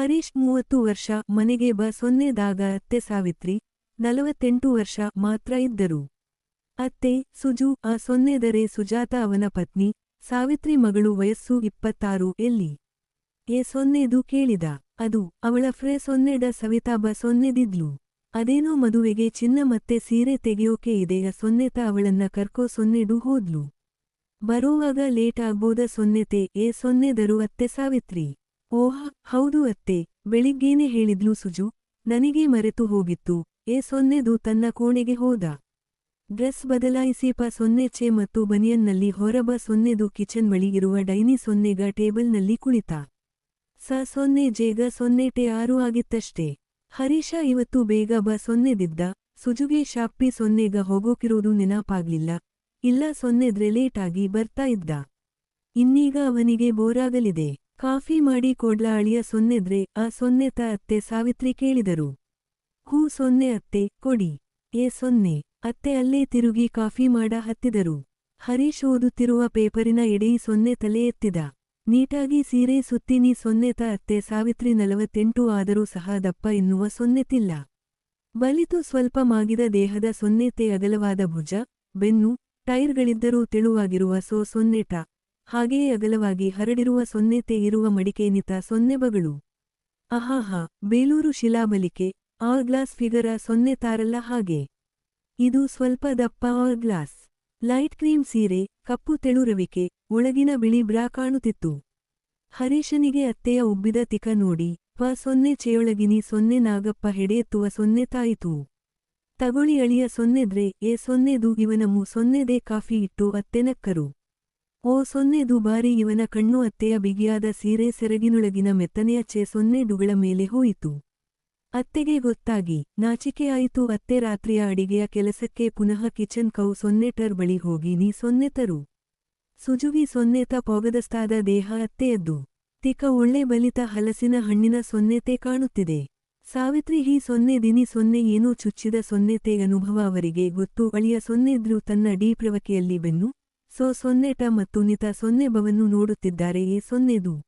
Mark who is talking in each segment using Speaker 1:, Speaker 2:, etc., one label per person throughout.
Speaker 1: ಹರೀಶ್ ಮೂವತ್ತು ವರ್ಷ, ಮನೆಗೆ ಬ ಸೊನ್ನೆದಾಗ ಅತ್ತೆ ಸಾವಿತ್ರಿ, ನಲವತ್ತೆಂಟು ವರ್ಷ ಮಾತ್ರ ಇದ್ದರು. ಅತ್ತೆ, ಸುಜು, ಆ ಸೊನ್ನೆದರೆ ಸುಜಾತ ಅವನ ಪತ್ನಿ, ಸಾವಿತ್ರಿ ಮಗಳು ವಯಸ್ಸು ಇಪ್ಪತ್ತಾರು ಎಲ್ಲಿ? ಏ ಸೊನ್ನೆದು ಕೇಳಿದ. ಅದು ಅವಳ ಫ್ರೇ ಸೊನ್ನೆಡ ಸವಿತಾ ಬ ಸೊನ್ನೆದಿದ್ಲು. ಅದೇನೋ ಮದುವೆಗೆ ಚಿನ್ನ ಮತ್ತೆ ಸೀರೆ ತೆಗೆಯೋಕೆ ಇದೆ, ಆ ಸೊನ್ನೆತ ಅವಳನ್ನ ಕರ್ಕೋ ಸೊನ್ನೆಡು ಹೋದ್ಲು. ಬರೋವಾಗ ಲೇಟ್ ಆಗ್ಬೋದ ಸೊನ್ನೆತೆ ಏ ಸೊನ್ನೆದರು ಅತ್ತೆ ಸಾವಿತ್ರಿ. ಓಹ, ಹೌದು ಅತ್ತೆ. ಬೆಳಿಗ್ಗೇನೆ ಹೇಳಿದ್ಲು ಸುಜು. ನನಗೆ ಮರೆತು ಹೋಗಿತ್ತು. ಏ ಸೊನ್ನೆದು ತನ್ನ ಕೋಣೆಗೆ ಹೋದ. ಡ್ರೆಸ್ ಬದಲಾಯಿಸಿ ಪ ಸೊನ್ನೆಚೆ ಮತ್ತು ಬನಿಯನ್ನಲ್ಲಿ ಹೊರಬ ಸೊನ್ನೆದು ಕಿಚನ್ ಬಳಿ ಇರುವ ಡೈನಿ ಸೊನ್ನೆಗ ಟೇಬಲ್ನಲ್ಲಿ ಕುಳಿತ. ಸ ಸೊನ್ನೆ ಜೇಗ ಸೊನ್ನೆಟೆ ಆರು ಆಗಿತ್ತಷ್ಟೇ. ಹರೀಶ ಇವತ್ತು ಬೇಗ ಬ ಸೊನ್ನೆದಿದ್ದ ಸುಜುಗೆ ಶಾಪ್ಪಿ ಸೊನ್ನೆಗ ಹೋಗೋಕಿರೋದು ನೆನಪಾಗ್ಲಿಲ್ಲ. ಇಲ್ಲ ಸೊನ್ನೆದ್ರೆ ಲೇಟಾಗಿ ಬರ್ತಾ ಇದ್ದ. ಇನ್ನೀಗ ಅವನಿಗೆ ಬೋರಾಗಲಿದೆ. ಕಾಫಿ ಮಾಡಿ ಕೊಡ್ಲಾ ಅಳಿಯ ಸೊನ್ನೆದ್ರೆ ಆ ಸೊನ್ನೆತ ಅತ್ತೆ ಸಾವಿತ್ರಿ ಕೇಳಿದರು. ಹೂ ಸೊನ್ನೆ ಅತ್ತೆ, ಕೊಡಿ. ಏ ಸೊನ್ನೆ. ಅತ್ತೆ ಅಲ್ಲೇ ತಿರುಗಿ ಕಾಫಿ ಮಾಡ ಹತ್ತಿದರು. ಹರೀಶ್ ಓದುತ್ತಿರುವ ಪೇಪರಿನ ಎಡೆಯಿ ಸೊನ್ನೆ ತಲೆ ಎತ್ತಿದ. ನೀಟಾಗಿ ಸೀರೆ ಸುತ್ತಿನಿ ಸೊನ್ನೆತ ಅತ್ತೆ ಸಾವಿತ್ರಿ ನಲವತ್ತೆಂಟು ಆದರೂ ಸಹ ದಪ್ಪ ಎನ್ನುವ ಸೊನ್ನೆತಿಲ್ಲ ಬಲಿತು ಸ್ವಲ್ಪ ಮಾಗಿದ ದೇಹದ ಸೊನ್ನೆತೆ ಅಗಲವಾದ ಭುಜ, ಬೆನ್ನು, ಟೈರ್ಗಳಿದ್ದರೂ ತೆಳುವಾಗಿರುವ ಸೋ ಸೊನ್ನೆಟ ಹಾಗೆಯೇ ಅಗಲವಾಗಿ ಹರಡಿರುವ ಸೊನ್ನೆತೆ ಇರುವ ಮಡಿಕೇನಿತ ಸೊನ್ನೆಬಗಳು. ಅಹಾಹಾ, ಬೇಲೂರು ಶಿಲಾಬಲಿಕೆ, ಆರ್ ಗ್ಲಾಸ್ ಫಿಗರ ಸೊನ್ನೆ ತಾರಲ್ಲ ಹಾಗೆ. ಇದು ಸ್ವಲ್ಪ ದಪ್ಪ ಆರ್ ಗ್ಲಾಸ್. ಲೈಟ್ ಕ್ರೀಮ್ ಸೀರೆ, ಕಪ್ಪು ತೆಳುರವಿಕೆ, ಒಳಗಿನ ಬಿಳಿ ಬ್ರಾ ಕಾಣುತ್ತಿತ್ತು. ಹರೀಶನಿಗೆ ಅತ್ತೆಯ ಉಬ್ಬಿದ ತಿಕ ನೋಡಿ, ಪ ಸೊನ್ನೆ ಚೆಯೊಳಗಿನಿ ಸೊನ್ನೆ ನಾಗಪ್ಪ ಹೆಡೆಯೆತ್ತುವ ಸೊನ್ನೆ ತಾಯಿತು. ತಗೊಳಿ ಅಳಿಯ ಸೊನ್ನೆದ್ರೆ ಎ ಸೊನ್ನೆದು ಇವನಮು ಸೊನ್ನೆದೇ ಕಾಫಿ ಇಟ್ಟು ಅತ್ತೆನಕ್ಕರು ಓ ಸೊನ್ನೆ ದುಬಾರಿ ಇವನ ಕಣ್ಣು ಅತ್ತೆಯ ಬಿಗಿಯಾದ ಸೀರೆ ಸೆರಗಿನೊಳಗಿನ ಮೆತ್ತನೆಯ ಚೆ ಸೊನ್ನೆಡುಗಳ ಮೇಲೆ ಹೋಯಿತು. ಅತ್ತೆಗೆ ಗೊತ್ತಾಗಿ, ನಾಚಿಕೆಯಾಯಿತು ಅತ್ತೆ ರಾತ್ರಿಯ ಅಡಿಗೆಯ ಕೆಲಸಕ್ಕೆ ಪುನಃ ಕಿಚನ್ ಕೌ ಸೊನ್ನೆಟರ್ ಬಳಿ ಹೋಗಿ ನೀ ಸೊನ್ನೆತರು ಸುಜುವಿ ಸೊನ್ನೆತ ಪೊಗದಸ್ತಾದ ದೇಹ ಅತ್ತೆಯದ್ದು. ತಿಕ ಒಳ್ಳೆ ಬಲಿತ ಹಲಸಿನ ಹಣ್ಣಿನ ಸೊನ್ನೆತೆ ಕಾಣುತ್ತಿದೆ. ಸಾವಿತ್ರಿ ಹೀ ಸೊನ್ನೆ ದಿನಿ ಸೊನ್ನೆ ಏನೂ ಚುಚ್ಚಿದ ಸೊನ್ನೆತೆ ಅನುಭವ ಅವರಿಗೆ ಗೊತ್ತು ಅಳಿಯ ಸೊನ್ನೆದ್ರು ತನ್ನ ಡೀಪ್ರವಕೆಯಲ್ಲಿ ಬೆನ್ನು ಸೋ ಸೊನ್ನೆಟ ಮತ್ತು ನಿತ ಸೊನ್ನೆ ಬವನ್ನು ನೋಡುತ್ತಿದ್ದಾರೆ ಎ ಸೊನ್ನೆದು.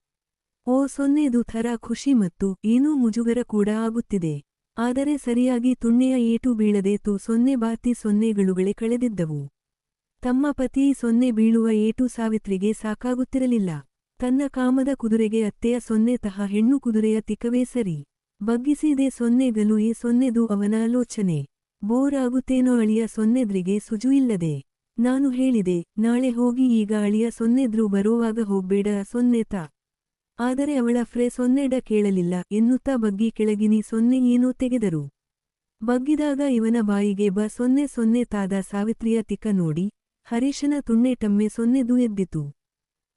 Speaker 1: ಓ ಸೊನ್ನೆದು ಥರ ಖುಷಿ ಮತ್ತು ಏನೂ ಮುಜುಗರ ಕೂಡ ಆಗುತ್ತಿದೆ. ಆದರೆ ಸರಿಯಾಗಿ ತುಣ್ಣೆಯ ಏಟು ಬೀಳದೆ ತು ಸೊನ್ನೆ ಬಾತಿ ಸೊನ್ನೆಗಳುಗಳೇ ಕಳೆದಿದ್ದವು. ತಮ್ಮ ಪತಿ ಸೊನ್ನೆ ಬೀಳುವ ಏಟು ಸಾವಿತ್ರಿಗೆ ಸಾಕಾಗುತ್ತಿರಲಿಲ್ಲ. ತನ್ನ ಕಾಮದ ಕುದುರೆಗೆ ಅತ್ತೆಯ ಸೊನ್ನೆ ತಹ ಹೆಣ್ಣು ಕುದುರೆಯ ತಿಕವೇ ಸರಿ. ಬಗ್ಗಿಸಿದೆ ಸೊನ್ನೆಗಲು ಎ ಸೊನ್ನೆದು ಅವನ ಆಲೋಚನೆ. ಬೋರ್ ಆಗುತ್ತೇನೋ ಅಳಿಯ ಸೊನ್ನೆದ್ರಿಗೆ ಸುಜು ಇಲ್ಲದೆ. ನಾನು ಹೇಳಿದೆ, ನಾಳೆ ಹೋಗಿ ಈಗ ಅಳಿಯ ಸೊನ್ನೆದ್ರು ಬರುವಾಗ ಹೋಗ್ಬೇಡ ಸೊನ್ನೆತ ಆದರೆ ಅವಳ ಫ್ರೆ ಸೊನ್ನೆಡ ಕೇಳಲಿಲ್ಲ, ಎನ್ನುತ್ತಾ ಬಗ್ಗಿ ಕೆಳಗಿನಿ ಸೊನ್ನೆ ಏನೋ ತೆಗೆದರು. ಬಗ್ಗಿದಾಗ ಇವನ ಬಾಯಿಗೆ ಬ ಸೊನ್ನೆ ಸೊನ್ನೆ ತಾದ ಸಾವಿತ್ರಿಯ ತಿಕ್ಕ ನೋಡಿ, ಹರೀಶನ ತುಣ್ಣೆಟಮ್ಮೆ ಸೊನ್ನೆದು ಎದ್ದಿತು.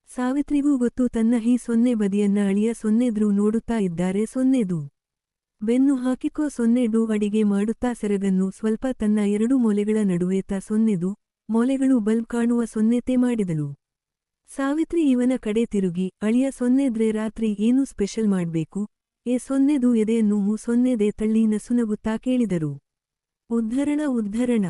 Speaker 1: ಸಾವಿತ್ರಿಗೂ ಗೊತ್ತು ತನ್ನ ಹೀ ಸೊನ್ನೆ ಬದಿಯನ್ನ ಅಳಿಯ ಸೊನ್ನೆದ್ರು ನೋಡುತ್ತಾ ಇದ್ದಾರೆ ಸೊನ್ನೆದು ಬೆನ್ನು ಹಾಕಿಕೋ ಸೊನ್ನೆಡು ಅಡಿಗೆ ಮಾಡುತ್ತಾ ಸೆರಗನ್ನು ಸ್ವಲ್ಪ ತನ್ನ ಎರಡು ಮೊಲೆಗಳ ನಡುವೆ ತ ಸೊನ್ನೆದು ಮೊಲೆಗಳು ಬಲ್ಬ್ ಕಾಣುವ ಸೊನ್ನೆತೆ ಮಾಡಿದಳು. ಸಾವಿತ್ರಿ ಇವನ ಕಡೆ ತಿರುಗಿ, ಅಳಿಯ ಸೊನ್ನೆದ್ರೆ ರಾತ್ರಿ ಏನು ಸ್ಪೆಷಲ್ ಮಾಡ್ಬೇಕು? ಏ ಸೊನ್ನೆದು ಎದೆಯನ್ನು ಮು ಸೊನ್ನೆದೆ ತಳ್ಳಿ ನಸುನಗುತ್ತಾ ಕೇಳಿದರು. ಉದ್ಧರಣ ಉದ್ಧರಣ.